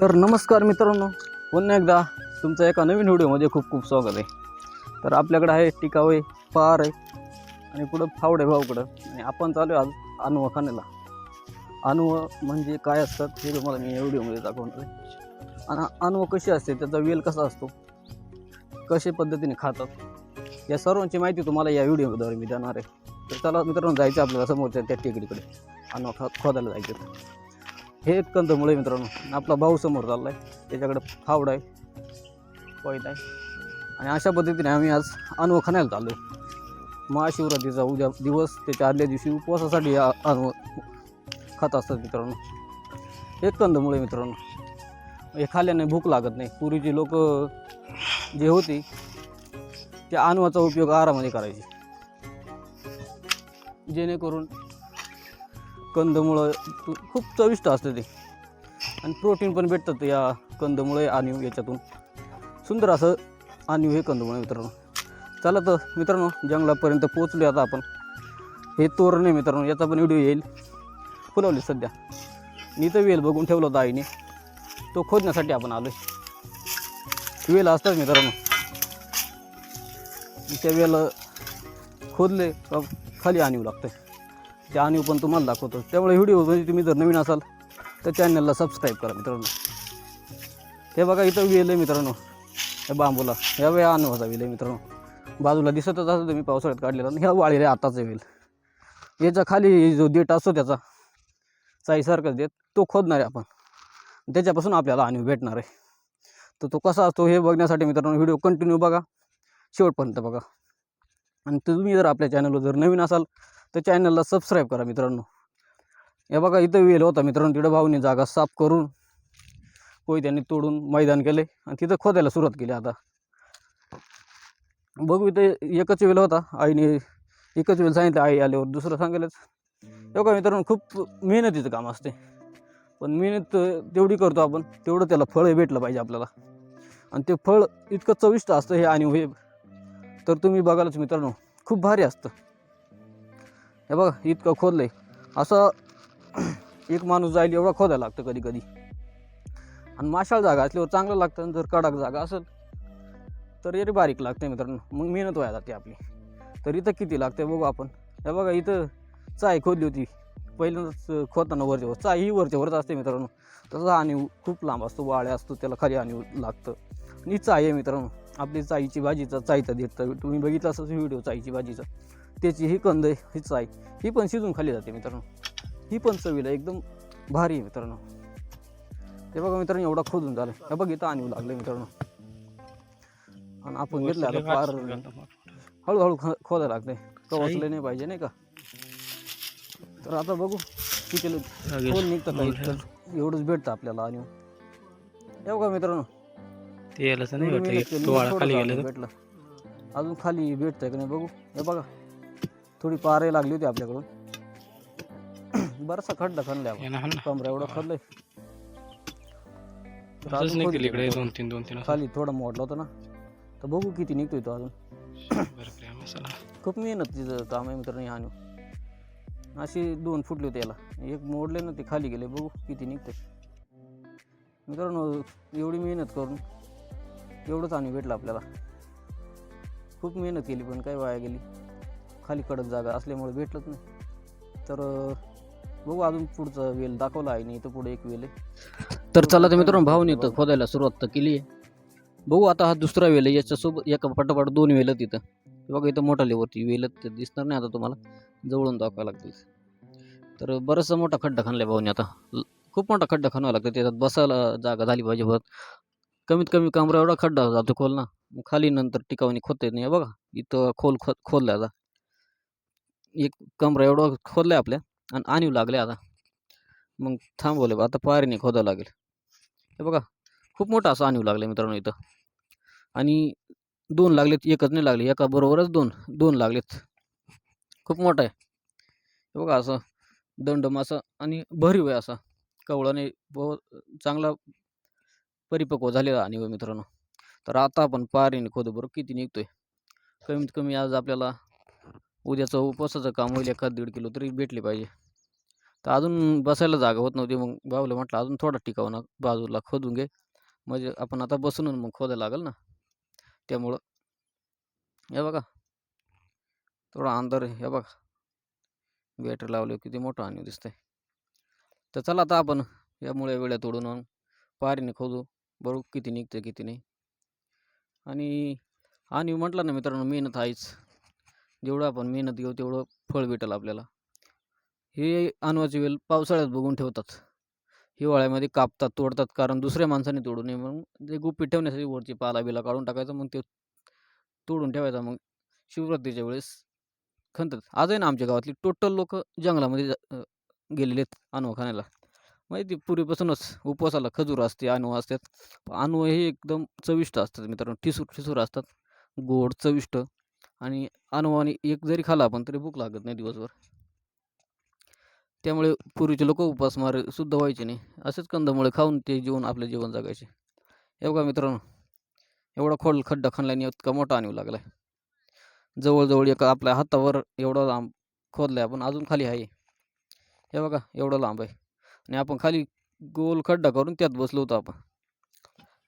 तर नमस्कार मित्रांनो पुन्हा एकदा तुमचं एका नवीन व्हिडिओमध्ये खूप खूप स्वागत आहे. तर आपल्याकडं आहे टिकावे पार आहे आणि पुढं फावडे भाऊकडं आणि आपण चालू आहे आज अनुभव खाण्याला अनुभव म्हणजे काय असतात हे तुम्हाला मी या व्हिडिओमध्ये दाखवणार आहे. आणि अनुव कशी असते त्याचा वेल कसा असतो कशा पद्धतीने खातात या सर्वांची माहिती तुम्हाला या व्हिडिओद्वारे मी देणार आहे. तर चला मित्रांनो जायचं आपल्याला समोरच्या त्या टेकडीकडे. अनुभव खा खोदायला जायचं. हे एक कंदमुळे मित्रांनो. आपला भाऊ समोर चालला आहे त्याच्याकडे फावडा आहे. पॉईंट आहे. आणि अशा पद्धतीने आम्ही आज अनुभव खाण्याला चाललो आहे महाशिवरात्रीचा उद्या दिवस त्याच्या आदल्या दिवशी उपवासासाठी हा अनुभव खात असतात मित्रांनो. एक कंदमुळे मित्रांनो. हे खाल्ल्याने भूक लागत नाही. पूर्वीची लोक जे होती त्या अनुवाचा उपयोग आरामाने करायचे. जेणेकरून कंदमुळं खूप चविष्ट असतं ते. आणि प्रोटीन पण भेटतात या कंदमुळे आणि याच्यातून. सुंदर असं आणि हे कंदमुळे मित्रांनो. चला तर मित्रांनो जंगलापर्यंत पोचलो आता आपण. हे तोरण आहे मित्रांनो याचा पण व्हिडिओ येईल. फुलवले सध्या. मी तर वेल बघून ठेवलं होता आईने. तो खोदण्यासाठी आपण आलो आहे वेल असतात मित्रांनो. त्या वेल खोदले खाली आणीव लागतं ते आणीव पण तुम्हाला दाखवतो त्यामुळे व्हिडिओ म्हणजे तुम्ही जर नवीन असाल तर चॅनलला सबस्क्राईब करा मित्रांनो. हे बघा इथं वेल आहे मित्रांनो. हे बांबूला. ह्या वेळा अनुभवाचा वेल आहे मित्रांनो. बाजूला दिसतच असं तुम्ही पावसाळ्यात काढलेला. ह्या वाळी रे आताचा वेल याच्या खाली जो देठ असतो त्याचा चाईसारखाच देत तो खोदणार आहे आपण. त्याच्यापासून आपल्याला आणीव भेटणार आहे. तर तो कसा असतो हे बघण्यासाठी मित्रांनो व्हिडिओ कंटिन्यू बघा. शेवटपर्यंत बघा. आणि तुम्ही जर आपल्या चॅनलवर जर नवीन असाल तर चॅनलला सबस्क्राईब करा मित्रांनो. हे बघा इथं वेल होता मित्रांनो. तिथं भाऊनी जागा साफ करून कोई त्यांनी तोडून मैदान केले आणि तिथं खोदायला सुरुवात केली आता. बघू इथं एकच वेल होता. आईने एकच वेळ सांगितलं आई आल्यावर दुसरं सांगायलाच. बघा मित्रांनो खूप मेहनतीचं काम असते पण मेहनत तेवढी करतो आपण. तेवढं त्याला फळ भेटलं पाहिजे आपल्याला. आणि ते फळ इतकं चविष्ट असतं हे आणि हे. तर तुम्ही बघालच मित्रांनो. खूप भारी असतं. हे बघा इतकं खोदलं आहे असं एक माणूस जाईल एवढा खोदायला लागतं कधी कधी. आणि माशाला जागा असल्यावर चांगलं लागतं आणि जर कडक जागा असेल तर येरी बारीक लागते मित्रांनो. मग मेहनत व्हायला जाते आपली. तर इथं किती लागते बघू आपण. हे बघा इथं चाय खोदली होती. पहिल्यांदाच खोदताना वरच्या वर. चाय ही वरच्या वरच असते मित्रांनो. तसं आणि खूप लांब असतो वाळ्या असतो त्याला खाली आणि लागतं. आणि चाय आहे मित्रांनो. आपली चाईची भाजीचा चायचा देत तुम्ही बघितलं असं व्हिडिओ चाईची भाजीचा. त्याची ही कंद आहे ही चाय. ही पण शिजून खाली जाते मित्रांनो. ही पण चवीला एकदम भारी आहे मित्रांनो. ते बघा मित्रांनो एवढा खोदून झालं. हे बघ इथं आणीव लागलं मित्रांनो. आणि आपण घेतलं आता फार हळूहळू ख खोदायला लागते कवचले नाही पाहिजे नाही का? तर आता बघू किती खोल निघतं तर एवढंच भेटतं आपल्याला आणि हे बघा मित्रांनो. ते नाही की. भेटलं. अजून खाली भेटतंय का नाही बघू? हे बघा. थोडी पारे लागली होती आपल्याकडून. ना, हा ना. कमरा एवढा का? दोन तीन दोन तीन असं. खाली थोडा मोडला होता ना. तर बघू किती निघतोय तो अजून. खूप मेहनतीचं काम आहे मित्रांनो आणू अशी दोन फुटले होते याला. एक मोडले ना ते खाली गेले. बघू किती निघते मित्रांनो एवढी मेहनत करून एवढंच आणि भेटलं आपल्याला. खूप मेहनत केली पण काय वाया गेली. खाली कडक जागा असल्यामुळे भेटलंच नाही. तर बघू अजून पुढचं वेल दाखवला आहे नाही इथं पुढे एक वेल आहे. तर चला तर मित्रांनो भाऊन येतं खोदायला सुरुवात तर केली आहे. बघू आता हा दुसरा वेल आहे याच्यासोबत एका पटापट दोन वेल तिथं बघा इथं मोठा लेवरती वेलत तर दिसणार नाही आता तुम्हाला. जवळून दाखवायला लागतील. तर बराचसा मोठा खड्डा खाणला आहे भाऊने आता. ल- खूप मोठा खड्डा खणावा लागतो त्याच्यात बसायला जागा झाली पाहिजे बघ. कमीत कमी कमरा एवढा खड्डा जातो खोल ना खाली नंतर टिकावणी खोदता येत नाही बघा. इथं खोल खो खोलला आता. एक कमरा एवढा आहे आपल्या आणि आणीव लागले आता. मग थांबवले बा आता पारीने खोदावं लागेल. हे बघा खूप मोठा असं आणीव लागलं मित्रांनो इथं. आणि दोन लागलेत एकच नाही लागले एका बरोबरच दोन दोन लागलेत. खूप मोठा आहे. हे बघा असं दंड मासा आणि भरीव आहे असा. कवळाने ब चांगला परिपक्व झालेला आणि मित्रांनो. तर आता आपण पारीने खोदू बरं किती निघतोय. कमीत कमी आज आपल्याला उद्याचं उपवासाचं काम होईल एखाद दीड किलो तरी भेटले पाहिजे. तर अजून बसायला जागा होत नव्हती मग बावलं म्हटलं अजून थोडा टिकाव ना बाजूला खोदून घे. म्हणजे आपण आता बसून मग खोदायला लागेल ना? त्यामुळं. हे बघा. थोडा अंधार आहे हे बघा. बॅटरी लावली किती मोठं आणि दिसतंय. तर चला आता आपण यामुळे वेळा तोडून आणून पारीने खोदू. बरोबर किती निघतं किती नाही. आणि आणि म्हटलं ना मित्रांनो मेहनत आहेच. जेवढं आपण मेहनत घेऊ तेवढं फळ भेटेल आपल्याला. हे अनुवाची वेल पावसाळ्यात बघून ठेवतात. हिवाळ्यामध्ये कापतात तोडतात कारण दुसऱ्या माणसाने तोडू नये म्हणून ते गुप्पी ठेवण्यासाठी वरची पाला बिला काढून टाकायचं मग ते तोडून ठेवायचा मग शिवरात्रीच्या वेळेस खणतात. आजही ना आमच्या गावातली टोटल लोक जंगलामध्ये जा- गेलेले आहेत अनवा खाण्याला. माहिती पूर्वीपासूनच उपवासाला खजूर असते अनवा असतात. अनव हे एकदम चविष्ट असतात मित्रांनो ठिसूर ठिसूर असतात. गोड चविष्ट. आणि अनुभवाने एक जरी खाला आपण तरी भूक लागत नाही दिवसभर. त्यामुळे पूर्वीचे लोक उपासमार सुद्धा व्हायचे नाही. असेच कंदमुळे खाऊन ते जीवन आपलं जीवन जगायचे. एवढा मित्रांनो एवढा खोल खड्डा खणल्याने इतका मोठा आणू लागला जवळजवळ एक आपल्या हातावर एवढा लांब खोदलाय आपण अजून खाली आहे. हे बघा एवढं लांब आहे. आणि आपण खाली गोल खड्डा करून त्यात बसलो होतो आपण.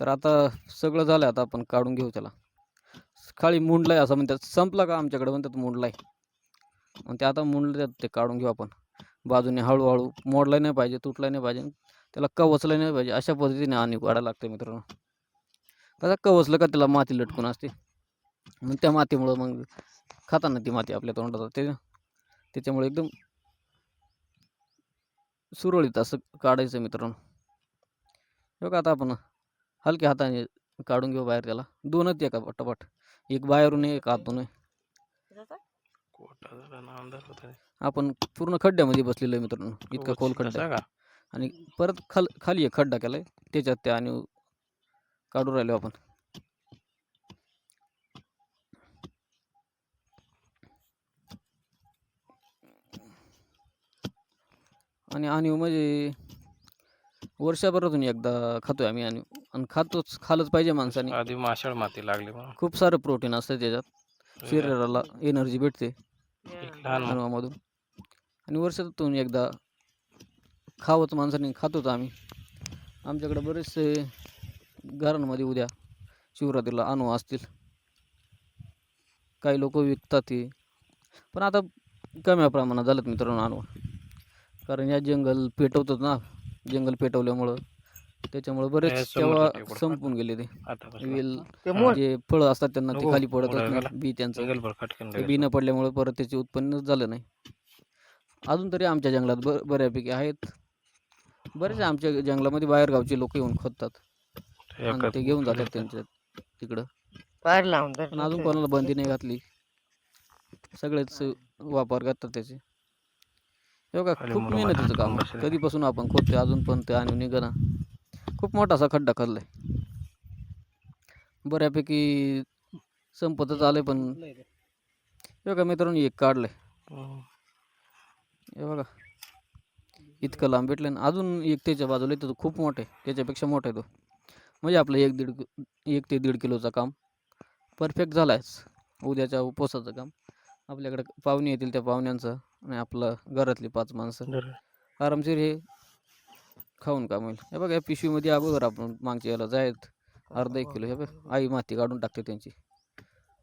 तर आता सगळं झालं आता आपण काढून घेऊ त्याला. खाली मुंडलाय असं म्हणतात. संपला का आमच्याकडे? म्हणतात मुंडलाय मग ते आता मुंडलं ते काढून घेऊ आपण. बाजूने हळूहळू मोडला नाही पाहिजे तुटला नाही पाहिजे. त्याला कवचलं नाही पाहिजे. अशा पद्धतीने आणि काढायला लागतं मित्रांनो. कसं कवचलं का त्याला माती लटकून असते. मग त्या मातीमुळं मग खाताना ती माती आपल्या तोंडात. ते त्याच्यामुळे एकदम सुरळीत असं काढायचं मित्रांनो. बघा आता आपण हलक्या हाताने काढून घेऊ बाहेर त्याला. दोनच एका पटापट. एक बाहेरून एक आतून. आहे. कोटा झाला ना अंधार होता आपण पूर्ण खड्ड्यामध्ये बसलेलो आहे मित्रांनो. इतका खोल खड्डा आहे. आणि परत खाल खाली एक खड्डा केलाय. त्याच्यात ते आणि काढून राहिलो आपण. आणि आणि म्हणजे वर्षभरातून एकदा खातोय आम्ही आणि आणि खातोच खालच पाहिजे माणसाने. आधी माशाळ माती लागली म्हणून. खूप सारं प्रोटीन असतं त्याच्यात. शरीराला एनर्जी भेटते. एक लहान मुलं. अनवामधून आणि वर्षातून एकदा खावंच माणसाने खातोच आम्ही. आमच्याकडे बरेचसे घरांमध्ये उद्या शिवरात्रीला अनवा असतील. काही लोक विकतात ते. पण आता कमी प्रमाणात झालं मित्रांनो अनवा कारण या जंगल पेटवतात ना. जंगल पेटवल्यामुळं त्याच्यामुळं हे बरेच समोरचं तेव्हा संपून गेले ते. आता बसला. वेल हा. जे फळं असतात त्यांना ते नको, खाली पडतच मोडायला नाही गेला. बी त्यांचं. खटकन ते. बी न पडल्यामुळे परत त्याचे उत्पन्नच झालं नाही. अजून तरी आमच्या जंगलात ब बऱ्यापैकी आहेत. बरेच आमच्या जंगलामध्ये बाहेरगावचे लोक येऊन खोदतात. आणि ते घेऊन जातात. त्यांच्या तिकडं. पार लावून पण अजून कोणाला बंदी नाही घातली. सगळेच वापर करतात त्याचे. हे बघा खाली खूप मुलं मेहनतीचं बाहेर काम. कधीपासून आपण खोदतोय अजून पण ते आणि निघणं. खूप मोठा असा खड्डा खोदलाय बऱ्यापैकी संपतच आलंय पण हे बघा मित्रांनो एक काढलंय. हम्म. हे बघा. इतकं लांब भेटलं ना अजून एक त्याच्या बाजूला येतो तो खूप मोठा आहे. त्याच्यापेक्षा मोठा आहे तो. म्हणजे आपलं एक दीड एक ते दीड किलोचं काम. परफेक्ट झालं आहेच उद्याच्या उपवासाचं काम. आपल्याकडे पाहुणे येतील त्या पाहुण्यांचं आणि आपलं घरातली पाच माणसं. आरामशीर हे खाऊन काम होईल हे बघा या पिशवीमध्ये अगोदर आपण मागच्या याला जायत अर्धा एक किलो हे बघ आई माती काढून टाकते त्यांची.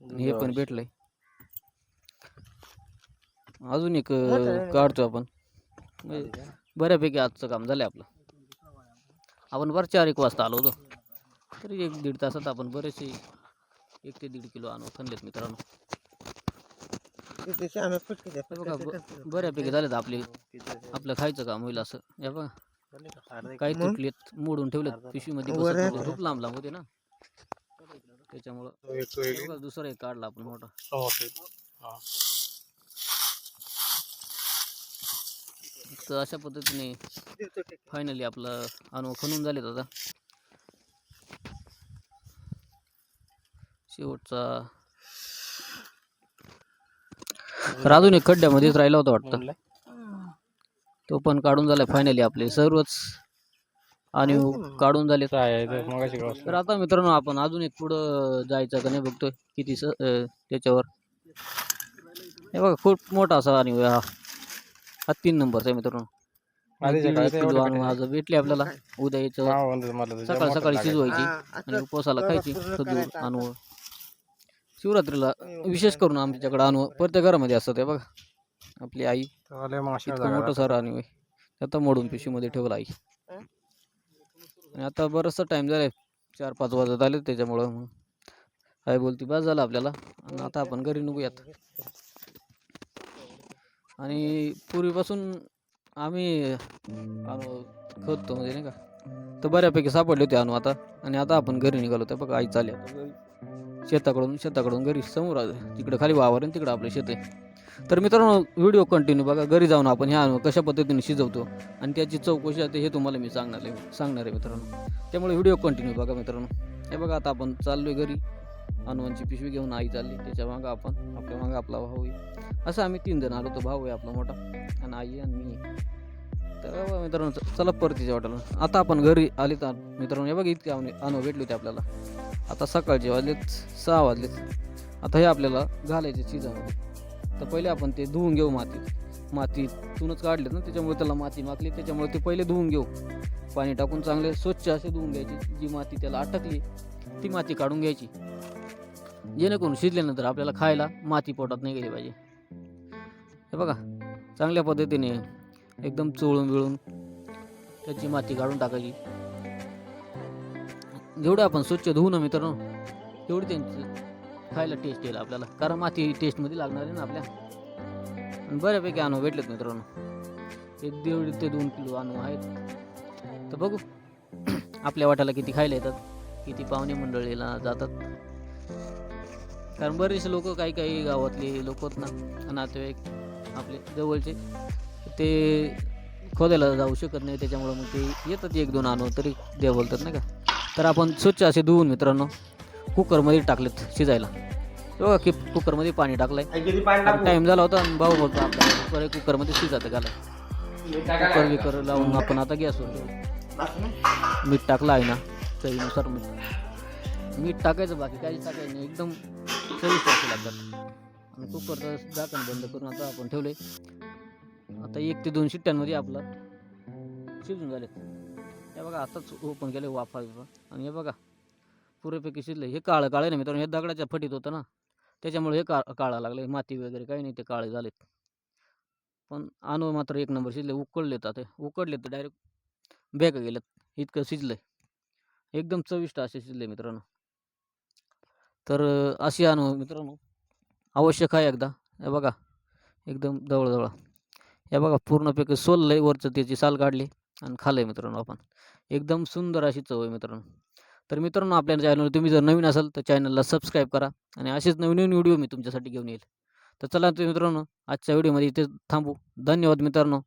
आणि हे पण भेटलंय. अजून एक काढतो आपण. म्हणजे बऱ्यापैकी आजचं काम झालंय आपलं. आपण बरं चार एक वाजता आलो होतो. तरी एक दीड तासात आपण बरेचसे एक ते दीड किलो आणू खणलेत मित्रांनो. बऱ्यापैकी झालेत आपले आपलं खायचं काम होईल असं. हे बघा. काही तुटलेत मोडून ठेवलेत पिशवीमध्ये नव्हते. खूप लांब लांब होते ना. त्याच्यामुळं तो एक- तो एक. बघा, दुसरा एक काढला आपण मोठा. तर अशा पद्धतीने फायनली आपलं अनुभव खणून झालेत आता. शेवटचा तर अजून एक खड्ड्यामध्येच राहिला होता वाटतं? तो पण काढून झालाय फायनली आपले सर्वच. आणि काढून झाले. काय आहे ते मगाशी गावात. तर आता मित्रांनो आपण अजून एक पुढं जायचं का नाही बघतोय. किती स त्याच्यावर. हे बघा खूप मोठा असा आणि हा. हा तीन नंबरचा आहे मित्रांनो. आज भेटली आपल्याला. उद्या यायचं हा, सकाळ सकाळी. शिजवायची. आणि उपवासाला खायची सदूर आणू शिवरात्रीला विशेष करून आमच्याकडे आणू प्रत्येक घरामध्ये असतं ते बघा. आपली आई. इतकं. मोठं सारं आणि आता मोडून पिशवीमध्ये ठेवलं आई. आणि आता बराचसा टाइम झालाय. चार पाच वाजत आले त्याच्यामुळं मग. आई बोलती बस झालं आपल्याला. आणि आता आपण घरी निघूयात. आणि पूर्वीपासून आम्ही खोदतो म्हणजे नाही का? तर बऱ्यापैकी सापडले होते अनु आता. आणि आता आपण घरी निघालो तर बघा आई चालली आता. शेताकडून शेताकडून घरी समोर आलं तिकडं खाली वावर आहे तिकडं आपलं शेत आहे. तर मित्रांनो व्हिडिओ कंटिन्यू बघा घरी जाऊन आपण ह्या कशा पद्धतीने शिजवतो आणि त्याची चौकशी आहे असते हे तुम्हाला मी सांगणार आहे सांगणार आहे मित्रांनो. त्यामुळे व्हिडिओ कंटिन्यू बघा मित्रांनो. हे बघा आता आपण चाललोय घरी. अनुवांची पिशवी घेऊन आई चालली त्याच्या मागं आपण आपल्या मागं आपला भाऊ आहे. असं आम्ही तीन जण आलो तो भाऊ आहे आपला मोठा आणि आई आणि मी. तर मित्रांनो चला परतीच्या वाटेला आता आपण घरी आले तर मित्रांनो हे बघा इतके अनुभव भेटले होते आपल्याला. आता सकाळचे वाजलेत सहा वाजलेत. आता हे आपल्याला घालायचे चिजामध्ये तर पहिले आपण ते धुवून घेऊ मातीत मातीतूनच काढलेत ना त्याच्यामुळे त्याला माती मागली त्याच्यामुळे ते पहिले धुवून घेऊ. पाणी टाकून चांगले स्वच्छ असे धुवून घ्यायचे. जी माती त्याला अटकली ती माती काढून घ्यायची. जेणेकरून शिजल्यानंतर आपल्याला खायला माती पोटात नाही गेली पाहिजे. हे बघा चांगल्या पद्धतीने एकदम चोळून विळून त्याची माती काढून टाकायची. जेवढं आपण स्वच्छ धुवू ना मित्रांनो तेवढी त्यांची खायला टेस्ट येईल आपल्याला. कारण माती टेस्टमध्ये लागणार आहे ना आपल्या. बऱ्यापैकी आणू भेटलेत मित्रांनो. एक दीड ते दोन किलो आणू आहेत. तर बघू आपल्या वाट्याला किती खायला येतात किती पाहुणे मंडळीला जातात. कारण बरेचसे लोक काही काही गावातले लोक होत ना नातेवाईक आपले जवळचे ते खोदायला जाऊ शकत नाही. त्याच्यामुळं मग ते येतात एक दोन आणू तरी दे बोलतात नाही का. तर आपण स्वच्छ असे धुवून मित्रांनो कुकरमध्ये टाकलेत शिजायला. बघा की कुकरमध्ये पाणी टाकलंय. टाइम झाला होता आणि भाऊ बोलतो आपल्याला कुकर कुकरमध्ये शिजायचं घाला. कुकर बिकर लावून आपण आता गॅसवर ठेवू. मीठ टाकलं आहे ना चवीनुसार मीठ मीठ टाकायचं बाकी काहीच टाकायचं नाही. एकदम चविष्ट असं लागतात. आणि कुकरचं झाकण बंद करून आता आपण ठेवले आता एक ते दोन शिट्ट्यांमध्ये आपलं शिजून झाले. हे बघा आताच ओपन केलं वाफा आणि हे बघा पुरेपैकी शिजले. हे काळं काळं नाही मित्रांनो. हे दगडाच्या फटीत होतं ना. त्याच्यामुळे हे का काळा लागले माती वगैरे काही नाही ते काळे झालेत. पण आणू मात्र एक नंबर शिजले. उकळलेत आता. उकडले तर डायरेक्ट बॅग गेलेत इतकं शिजलं एकदम चविष्ट असे शिजले मित्रांनो. तर अशी आणू मित्रांनो. आवश्यक आहे एकदा. हे बघा. एकदम जवळजवळ. हे बघा पूर्णपैकी सोललं आहे वरचं त्याची साल काढली आणि खाल्लंय मित्रांनो आपण. एकदम सुंदर अशी चव आहे मित्रांनो. तर मित्रांनो आपल्या चॅनलवर तुम्ही जर नवीन असाल तर चॅनलला सबस्क्राईब करा आणि असेच नवीन नवीन व्हिडिओ मी तुमच्यासाठी घेऊन येईल. तर चला मित्रांनो आजच्या व्हिडिओमध्ये इथे थांबू. धन्यवाद मित्रांनो.